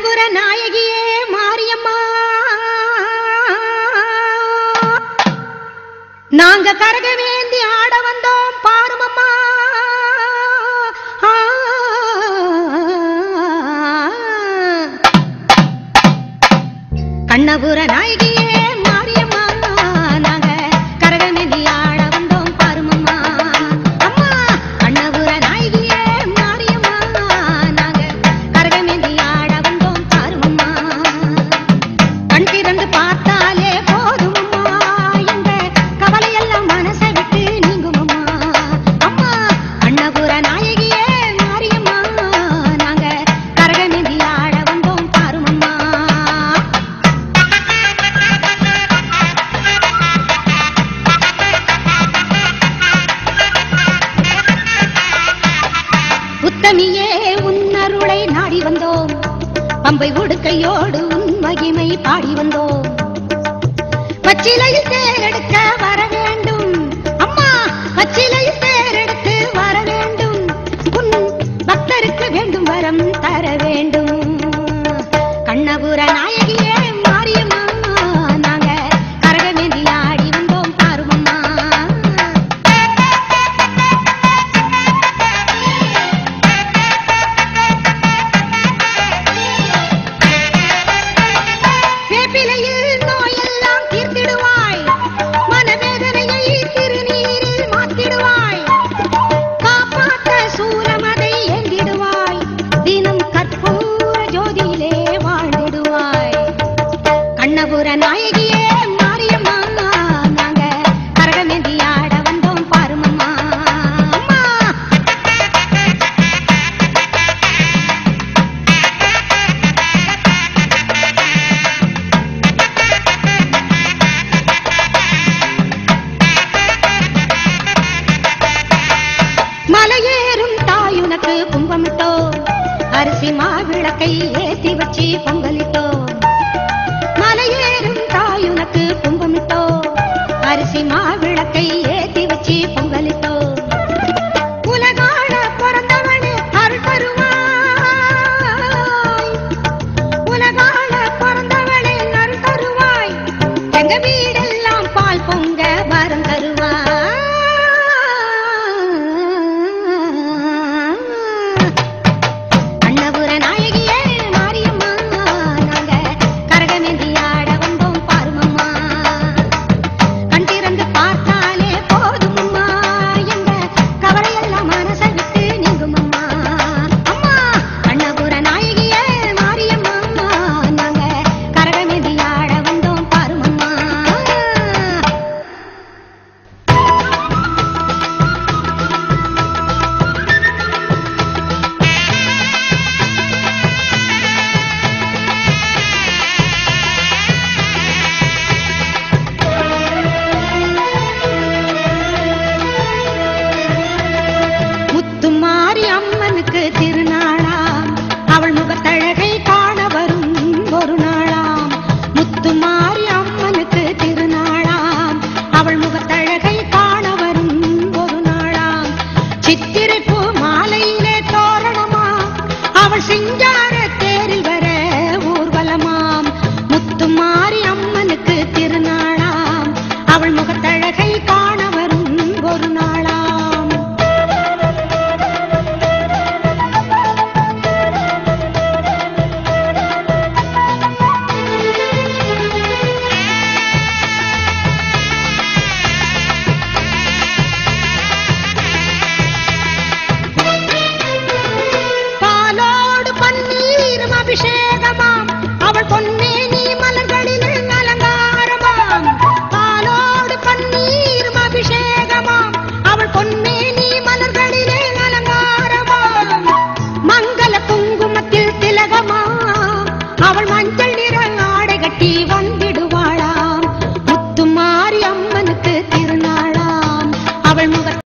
கண்ணபுர நாயகியே மாரியம்மா நாங்க கரகவேந்தி ஆட வந்தோம் பாருமம்மா ஆ. கண்ணபுர நாயகியே உத்தமியே உன்னருளை நாடி வந்தோம். பம்பை உடுக்கையோடு உன் மகிமை பாடி வந்தோம். பச்சிலையில் தேரெடுக்க வர வேண்டும். அம்மா பச்சிலையில் தேரெடுத்து வர வேண்டும். உன் பக்தருக்கு வேண்டும் வரம் தர வேண்டும். மலையேறும் தாயுனக்கு கும்பமிட்டோ அரிசி மாவிளக்கை ஏத்தி வச்சு பொங்கலிட்டோ? மலையேறும் தாயுனக்கு கும்பமிட்டோ அரிசி மாவிளக்கை 咱们新疆